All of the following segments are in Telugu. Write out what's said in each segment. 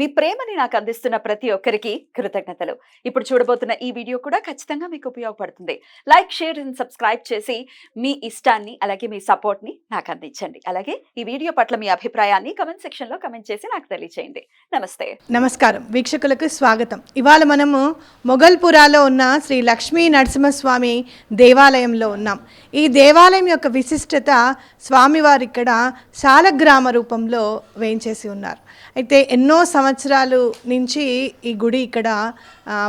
మీ ప్రేమని నాకు అందిస్తున్న ప్రతి ఒక్కరికి కృతజ్ఞతలు. ఇప్పుడు చూడబోతున్న ఈ వీడియో కూడా ఖచ్చితంగా మీకు ఉపయోగపడుతుంది. లైక్ షేర్ అండ్ సబ్స్క్రైబ్ చేసి మీ ఇష్టాన్ని అలాగే మీ సపోర్ట్ని నాకు అందించండి. అలాగే ఈ వీడియో పట్ల మీ అభిప్రాయాన్ని కమెంట్ సెక్షన్లో కమెంట్ చేసి నాకు తెలియజేయండి నమస్తే. నమస్కారం. వీక్షకులకు స్వాగతం. ఇవాళ మనము మొఘల్పురాలో ఉన్న శ్రీ లక్ష్మీ నరసింహస్వామి దేవాలయంలో ఉన్నాం. ఈ దేవాలయం యొక్క విశిష్టత స్వామివారు ఇక్కడ శాలగ్రామ రూపంలో వేయించేసి ఉన్నారు. అయితే ఎన్నో సంవత్సరాలు నుంచి ఈ గుడి ఇక్కడ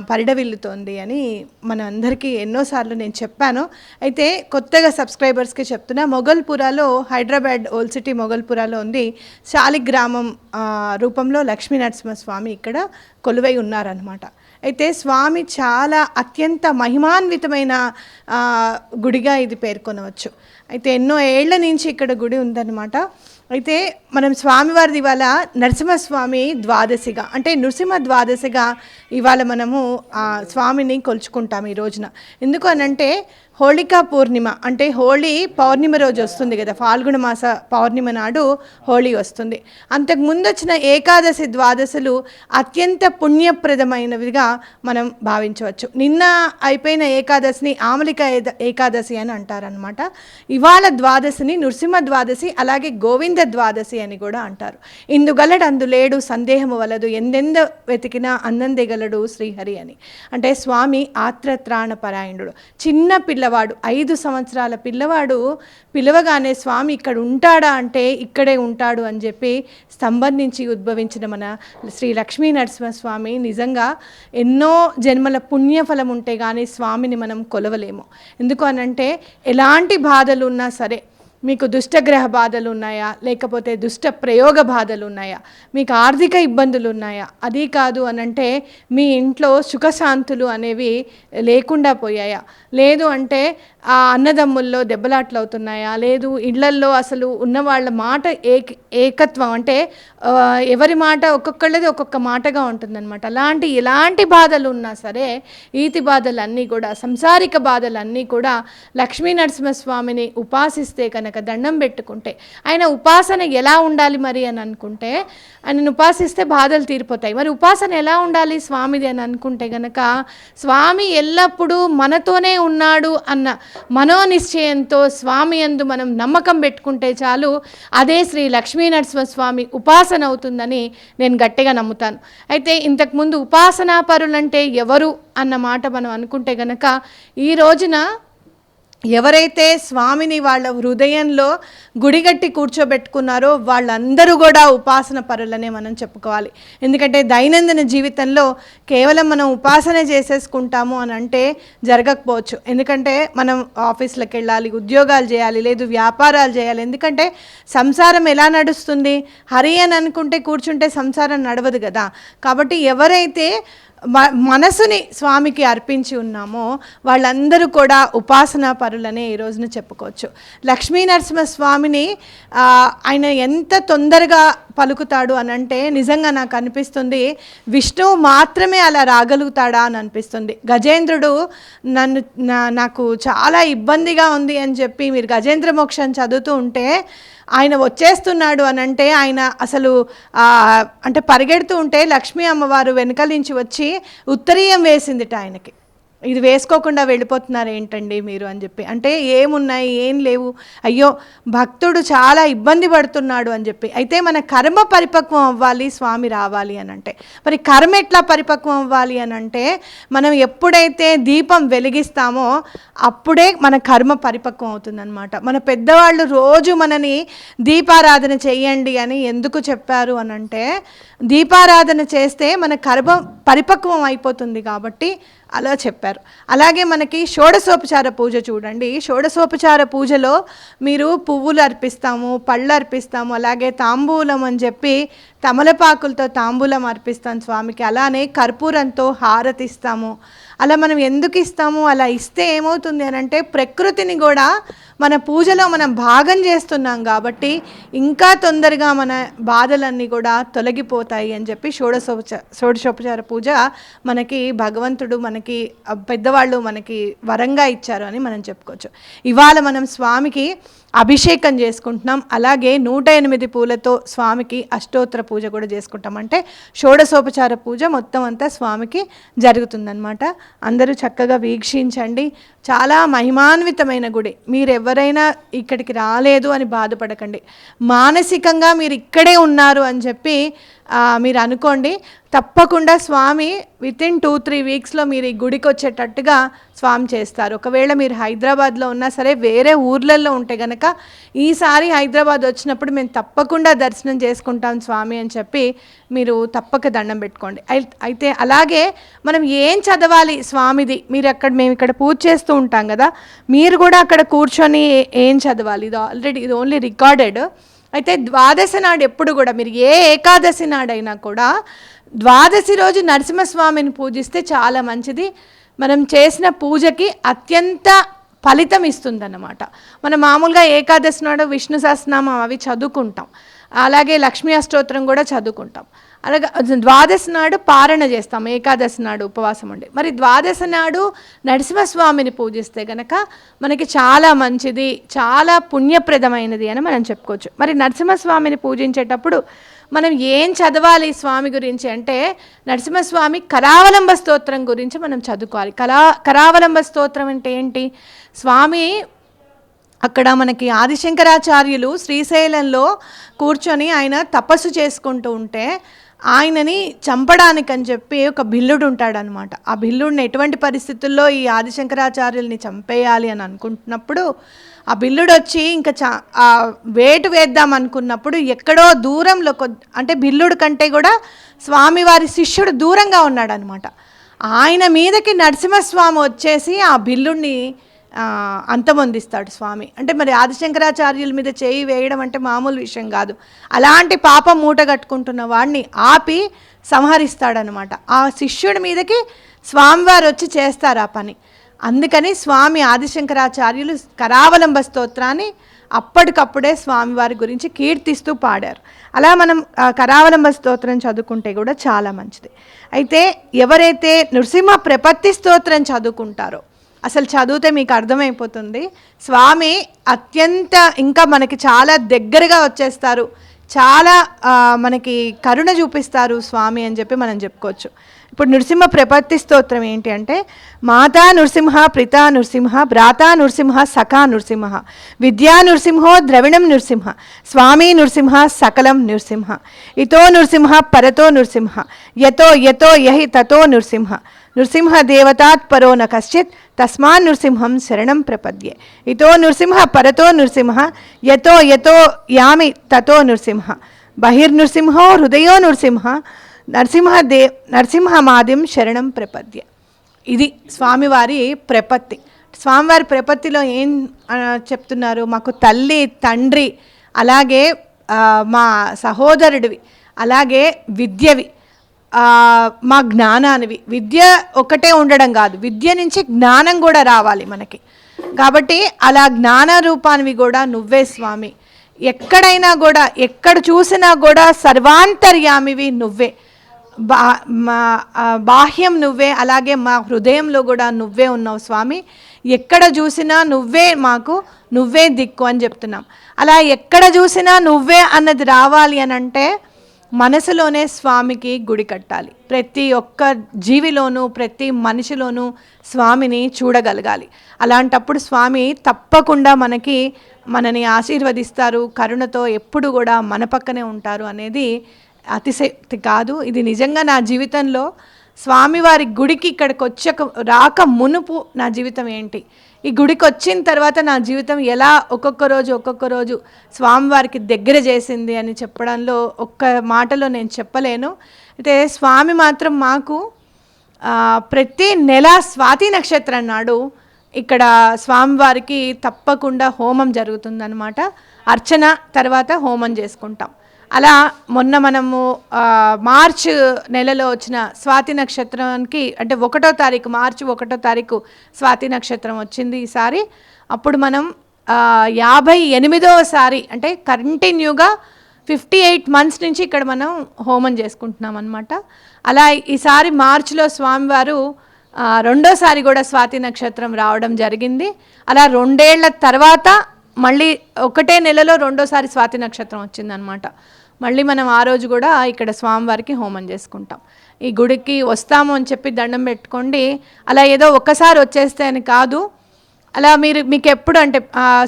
పరిడవిల్లుతోంది అని మన అందరికీ ఎన్నోసార్లు నేను చెప్పాను. అయితే కొత్తగా సబ్స్క్రైబర్స్కి చెప్తున్నా మొగల్పురాలో హైదరాబాద్ ఓల్డ్ సిటీ మొగల్పురాలో ఉంది. శాలిగ్రామం రూపంలో లక్ష్మీ నరసింహస్వామి ఇక్కడ కొలువై ఉన్నారనమాట అయితే స్వామి చాలా అత్యంత మహిమాన్వితమైన గుడిగా ఇది పేర్కొనవచ్చు. అయితే ఎన్నో ఏళ్ళ నుంచి ఇక్కడ గుడి ఉందన్నమాట. అయితే మనం స్వామివారిది ఇవాళ నరసింహస్వామి ద్వాదశిగా అంటే నృసింహ ద్వాదశిగా ఇవాళ మనము ఆ స్వామిని కొలుచుకుంటాం ఈ రోజున. ఎందుకు అనంటే హోళికా పూర్ణిమ అంటే హోళీ పౌర్ణిమ రోజు వస్తుంది కదా ఫాల్గుణ మాస పౌర్ణిమ నాడు హోళీ వస్తుంది. అంతకు ముందు వచ్చిన ఏకాదశి ద్వాదశులు అత్యంత పుణ్యప్రదమైనవిగా మనం భావించవచ్చు. నిన్న అయిపోయిన ఏకాదశిని ఆమలిక ఏద- ఏకాదశి అని అంటారనమాట ఇవాళ ద్వాదశిని నృసింహ ద్వాదశి అలాగే గోవింద ద్వాదశి అని కూడా అంటారు. ఇందుగలడు అందులేడు సందేహము వలదు ఎందెంద వెతికినా అందందెగలడు శ్రీహరి అని. అంటే స్వామి ఆత్రత్రాణ పరాయణుడు. చిన్న పిల్లవాడు ఐదు సంవత్సరాల పిల్లవాడు పిలవగానే స్వామి ఇక్కడ ఉంటాడా అంటే ఇక్కడే ఉంటాడు అని చెప్పి స్తంభం నుంచి ఉద్భవించిన మన శ్రీ లక్ష్మీ నరసింహస్వామి నిజంగా ఎన్నో జన్మల పుణ్యఫలం ఉంటే కానీ స్వామిని మనం కొలవలేము. ఎందుకు అనంటే ఎలాంటి బాధలు ఉన్నా సరే మీకు దుష్టగ్రహ బాధలు ఉన్నాయా? లేకపోతే దుష్ట ప్రయోగ బాధలు ఉన్నాయా? మీకు ఆర్థిక ఇబ్బందులు ఉన్నాయా? అది కాదు అనంటే మీ ఇంట్లో సుఖశాంతులు అనేవి లేకుండా పోయాయా? లేదు అంటే ఆ అన్నదమ్ముల్లో దెబ్బలాట్లు అవుతున్నాయా లేదు ఇళ్ళల్లో అసలు ఉన్న వాళ్ళ మాట ఏక ఏకత్వం అంటే ఎవరి మాట ఒక్కొక్కళ్ళది ఒక్కొక్క మాటగా ఉంటుందన్నమాట. అలాంటి ఎలాంటి బాధలు ఉన్నా సరే ఈతి బాధలన్నీ కూడా సంసారిక బాధలన్నీ కూడా లక్ష్మీ నరసింహస్వామిని ఉపాసిస్తే కనుక దండం పెట్టుకుంటే ఆయన ఉపాసన ఎలా ఉండాలి మరి అని అనుకుంటే ఆయనను ఉపాసిస్తే బాధలు తీరిపోతాయి. మరి ఉపాసన ఎలా ఉండాలి స్వామిది అని అనుకుంటే గనక స్వామి ఎల్లప్పుడూ మనతోనే ఉన్నాడు అన్న మనోనిశ్చయంతో స్వామి యందు మనం నమ్మకం పెట్టుకుంటే చాలు అదే శ్రీ లక్ష్మీ నరసింహస్వామి ఉపాసన అవుతుందని నేను గట్టిగా నమ్ముతాను. అయితే ఇంతకుముందు ఉపాసనా పరులంటే ఎవరు అన్న మాట మనం అనుకుంటే గనక ఈ రోజున ఎవరైతే స్వామిని వాళ్ళ హృదయంలో గుడిగట్టి కూర్చోబెట్టుకున్నారో వాళ్ళందరూ కూడా ఉపాసన పరులనే మనం చెప్పుకోవాలి. ఎందుకంటే దైనందిన జీవితంలో కేవలం మనం ఉపాసన చేసేసుకుంటాము అని అంటే జరగకపోవచ్చు. ఎందుకంటే మనం ఆఫీస్లకు వెళ్ళాలి ఉద్యోగాలు చేయాలి లేదు వ్యాపారాలు చేయాలి. ఎందుకంటే సంసారం ఎలా నడుస్తుంది? హరి అని అనుకుంటే కూర్చుంటే సంసారం నడవదు కదా. కాబట్టి ఎవరైతే మనసుని స్వామికి అర్పించి ఉన్నామో వాళ్ళందరూ కూడా ఉపాసనా పరులనే ఈ రోజున చెప్పుకోవచ్చు. లక్ష్మీ నరసింహ స్వామిని ఆయన ఎంత తొందరగా పలుకుతాడు అని అంటే నిజంగా నాకు అనిపిస్తుంది విష్ణువు మాత్రమే అలా రాగలుగుతాడా అని అనిపిస్తుంది. గజేంద్రుడు నన్ను నాకు చాలా ఇబ్బందిగా ఉంది అని చెప్పి మీరు గజేంద్ర మోక్షం చదువుతూ ఉంటే ఆయన వచ్చేస్తున్నాడు అని అంటే ఆయన అసలు అంటే పరిగెడుతూ ఉంటే లక్ష్మీ అమ్మవారు వెనకాల నుంచి వచ్చి ఉత్తరీయం వేసిందిట ఆయనకి. ఇది వేసుకోకుండా వెళ్ళిపోతున్నారు ఏంటండి మీరు అని చెప్పి. అంటే ఏమున్నాయి ఏం లేవు. అయ్యో భక్తుడు చాలా ఇబ్బంది పడుతున్నాడు అని చెప్పి. అయితే మన కర్మ పరిపక్వం అవ్వాలి స్వామి రావాలి అని అంటే. మరి కర్మ ఎట్లా పరిపక్వం అవ్వాలి అని అంటే మనం ఎప్పుడైతే దీపం వెలిగిస్తామో అప్పుడే మన కర్మ పరిపక్వం అవుతుందన్నమాట. మన పెద్దవాళ్ళు రోజు మనని దీపారాధన చేయండి అని ఎందుకు చెప్పారు అని అంటే దీపారాధన చేస్తే మన కర్మ పరిపక్వం అయిపోతుంది కాబట్టి అలా చెప్పారు. అలాగే మనకి షోడశోపచార పూజ చూడండి. షోడశోపచార పూజలో మీరు పువ్వులు అర్పిస్తాము పళ్ళు అర్పిస్తాము అలాగే తాంబూలం అని చెప్పి తమలపాకులతో తాంబూలం అర్పిస్తాం స్వామికి. అలానే కర్పూరంతో హారతిస్తాము. అలా మనం ఎందుకు ఇస్తాము? అలా ఇస్తే ఏమవుతుంది అని అంటే ప్రకృతిని కూడా మన పూజలో మనం భాగం చేస్తున్నాం కాబట్టి ఇంకా తొందరగా మన బాధలన్నీ కూడా తొలగిపోతాయి అని చెప్పి షోడశోపచ షోడశోపచార పూజ మనకి భగవంతుడు మనకి పెద్దవాళ్ళు మనకి వరంగా ఇచ్చారు అని మనం చెప్పుకోవచ్చు. ఇవాళ మనం స్వామికి అభిషేకం చేసుకుంటున్నాం. అలాగే నూట ఎనిమిది పూలతో స్వామికి అష్టోత్తర పూజ కూడా చేసుకుంటాం. అంటే షోడశోపచార పూజ మొత్తం అంతా స్వామికి జరుగుతుందన్నమాట. అందరూ చక్కగా వీక్షించండి. చాలా మహిమాన్వితమైన గుడి. మీరు ఎవరైనా ఇక్కడికి రాలేదు అని బాధపడకండి. మానసికంగా మీరు ఇక్కడే ఉన్నారు అని చెప్పి మీరు అనుకోండి తప్పకుండా స్వామి విత్ ఇన్ టూ త్రీ వీక్స్లో మీరు ఈ గుడికి వచ్చేటట్టుగా స్వామి చేస్తారు. ఒకవేళ మీరు హైదరాబాద్లో ఉన్నా సరే వేరే ఊర్లలో ఉంటే గనక ఈసారి హైదరాబాద్ వచ్చినప్పుడు మేము తప్పకుండా దర్శనం చేసుకుంటాం స్వామి అని చెప్పి మీరు తప్పక దండం పెట్టుకోండి. అయితే అలాగే మనం ఏం చదవాలి స్వామిది? మీరు అక్కడ మేము ఇక్కడ పూజ చేస్తూ ఉంటాం కదా మీరు కూడా అక్కడ కూర్చొని ఏం చదవాలి? ఇది ఆల్రెడీ ఇది ఓన్లీ రికార్డెడ్ అయితే ద్వాదశి నాడు ఎప్పుడు కూడా మీరు ఏ ఏకాదశి నాడైనా కూడా ద్వాదశి రోజు నరసింహస్వామిని పూజిస్తే చాలా మంచిది. మనం చేసిన పూజకి అత్యంత ఫలితం ఇస్తుందన్నమాట. మనం మామూలుగా ఏకాదశి నాడు విష్ణు సహస్రనామం అవి చదువుకుంటాం. అలాగే లక్ష్మీ అష్టోత్తరం కూడా చదువుకుంటాం. అలాగే ద్వాదశి నాడు పారణ చేస్తాం ఏకాదశి నాడు ఉపవాసం ఉండి. మరి ద్వాదశి నాడు నరసింహస్వామిని పూజిస్తే గనక మనకి చాలా మంచిది చాలా పుణ్యప్రదమైనది అని మనం చెప్పుకోవచ్చు. మరి నరసింహస్వామిని పూజించేటప్పుడు మనం ఏం చదవాలి స్వామి గురించి అంటే నరసింహస్వామి కరావలంబ స్తోత్రం గురించి మనం చదువుకోవాలి. కరా కరావలంబ స్తోత్రం అంటే ఏంటి? స్వామి అక్కడ మనకి ఆదిశంకరాచార్యులు శ్రీశైలంలో కూర్చొని ఆయన తపస్సు చేసుకుంటూ ఉంటే ఆయనని చంపడానికి అని చెప్పి ఒక బిల్లుడు ఉంటాడనమాట ఆ బిల్లుడిని ఎటువంటి పరిస్థితుల్లో ఈ ఆదిశంకరాచార్యుల్ని చంపేయాలి అని అనుకుంటున్నప్పుడు ఆ బిల్లుడు వచ్చి ఇంకా చా ఆ వేటు వేద్దాం అనుకున్నప్పుడు ఎక్కడో దూరంలో అంటే బిల్లుడు కంటే కూడా స్వామివారి శిష్యుడు దూరంగా ఉన్నాడనమాట ఆయన మీదకి నరసింహస్వామి వచ్చేసి ఆ బిల్లుడిని అంతమొందిస్తాడు స్వామి. అంటే మరి ఆదిశంకరాచార్యుల మీద చేయి వేయడం అంటే మామూలు విషయం కాదు. అలాంటి పాపం మూట కట్టుకుంటున్న వాడిని ఆపి సంహరిస్తాడనమాట. ఆ శిష్యుడి మీదకి స్వామివారు వచ్చి చేస్తారు ఆ పని. అందుకని స్వామి ఆదిశంకరాచార్యులు కరావలంబ స్తోత్రాన్ని అప్పటికప్పుడే స్వామివారి గురించి కీర్తిస్తూ పాడారు. అలా మనం కరావలంబ స్తోత్రం చదువుకుంటే కూడా చాలా మంచిది. అయితే ఎవరైతే నృసింహ ప్రపత్తి స్తోత్రం చదువుకుంటారో అసలు చదివితే మీకు అర్థమైపోతుంది. స్వామి అత్యంత ఇంకా మనకి చాలా దగ్గరగా వచ్చేస్తారు. చాలా మనకి కరుణ చూపిస్తారు స్వామి అని చెప్పి మనం చెప్పుకోవచ్చు. ఇప్పుడు నృసింహ ప్రపత్తి స్తోత్రం ఏంటి అంటే మాతా నృసింహ ప్రితా నృసింహ భ్రాతా నృసింహ సఖా నృసింహ విద్యా నృసింహో ద్రవిణం నృసింహ స్వామి నృసింహ సకలం నృసింహ ఇతో నృసింహ పరతో నృసింహ యతో యతో యహి తతో నృసింహ నృసింహదేవతాత్పరో పరో న కశ్చిత్ తస్మాన్ నృసింహం శరణం ప్రపద్యే ఇతో నృసింహ పరతో నృసింహ యతో యతో యామి తతో నృసింహ బహిర్నృసింహో హృదయో నృసింహ నరసింహదే నరసింహమాదిం శరణం ప్రపద్య ఇది స్వామివారి ప్రపత్తి. స్వామివారి ప్రపత్తిలో ఏం చెప్తున్నారు? మాకు తల్లి తండ్రి అలాగే మా సహోదరుడివి అలాగే విద్యవి. మా జ్ఞానానివి. విద్య ఒకటే ఉండడం కాదు. విద్య నుంచి జ్ఞానం కూడా రావాలి మనకి. కాబట్టి అలా జ్ఞాన రూపానివి కూడా నువ్వే స్వామి. ఎక్కడైనా కూడా ఎక్కడ చూసినా కూడా సర్వాంతర్యామివి నువ్వే. బా మా బాహ్యం నువ్వే అలాగే మా హృదయంలో కూడా నువ్వే ఉన్నావు స్వామి. ఎక్కడ చూసినా నువ్వే మాకు నువ్వే దిక్కు అని చెప్తున్నాం. అలా ఎక్కడ చూసినా నువ్వే అన్నది రావాలి అని అంటే మనసులోనే స్వామికి గుడి కట్టాలి. ప్రతి ఒక్క జీవిలోనూ ప్రతి మనిషిలోనూ స్వామిని చూడగలగాలి. అలాంటప్పుడు స్వామి తప్పకుండా మనకి మనని ఆశీర్వదిస్తారు. కరుణతో ఎప్పుడు కూడా మన పక్కనే ఉంటారు అనేది అతిశక్తి కాదు. ఇది నిజంగా నా జీవితంలో స్వామివారి గుడికి ఇక్కడికి వచ్చక రాక మునుపు నా జీవితం ఏంటి? ఈ గుడికి వచ్చిన తర్వాత నా జీవితం ఎలా ఒక్కొక్క రోజు ఒక్కొక్క రోజు స్వామివారికి దగ్గర చేసింది అని చెప్పడంలో ఒక్క మాటలో నేను చెప్పలేను. అయితే స్వామి మాత్రం మాకు ప్రతి నెల స్వాతి నక్షత్రం నాడు ఇక్కడ స్వామివారికి తప్పకుండా హోమం జరుగుతుందన్నమాట. అర్చన తర్వాత హోమం చేసుకుంటాం. అలా మొన్న మనము మార్చ్ నెలలో వచ్చిన స్వాతి నక్షత్రానికి అంటే ఒకటో తారీఖు మార్చి ఒకటో తారీఖు స్వాతి నక్షత్రం వచ్చింది ఈసారి. అప్పుడు మనం యాభై ఎనిమిదవసారి అంటే కంటిన్యూగా ఫిఫ్టీ ఎయిట్ మంత్స్ నుంచి ఇక్కడ మనం హోమం చేసుకుంటున్నాం అనమాట అలా ఈసారి మార్చిలో స్వామివారు రెండోసారి కూడా స్వాతి నక్షత్రం రావడం జరిగింది. అలా రెండేళ్ళ తర్వాత మళ్ళీ ఒకటే నెలలో రెండోసారి స్వాతి నక్షత్రం వచ్చిందనమాట. మళ్ళీ మనం ఆ రోజు కూడా ఇక్కడ స్వామివారికి హోమం చేసుకుంటాం. ఈ గుడికి వస్తాము అని చెప్పి దండం పెట్టుకోండి. అలా ఏదో ఒక్కసారి వచ్చేస్తే అని కాదు. అలా మీరు మీకు ఎప్పుడు అంటే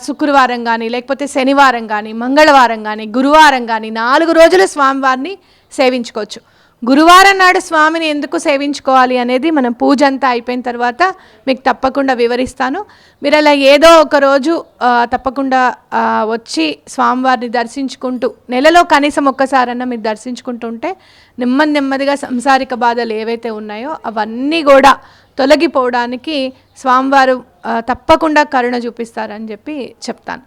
శుక్రవారం కానీ లేకపోతే శనివారం కానీ మంగళవారం కానీ గురువారం కానీ నాలుగు రోజులు స్వామివారిని సేవించుకోవచ్చు. గురువారం నాడు స్వామిని ఎందుకు సేవించుకోవాలి అనేది మనం పూజ అంతా అయిపోయిన తర్వాత మీకు తప్పకుండా వివరిస్తాను. మీరు అలా ఏదో ఒక రోజు తప్పకుండా వచ్చి స్వామివారిని దర్శించుకుంటూ నెలలో కనీసం ఒక్కసారన్నా మీరు దర్శించుకుంటుంటే నెమ్మది నెమ్మదిగా సంసారిక బాధలు ఏవైతే ఉన్నాయో అవన్నీ కూడా తొలగిపోవడానికి స్వామివారు తప్పకుండా కరుణ చూపిస్తారని చెప్పి చెప్తాను.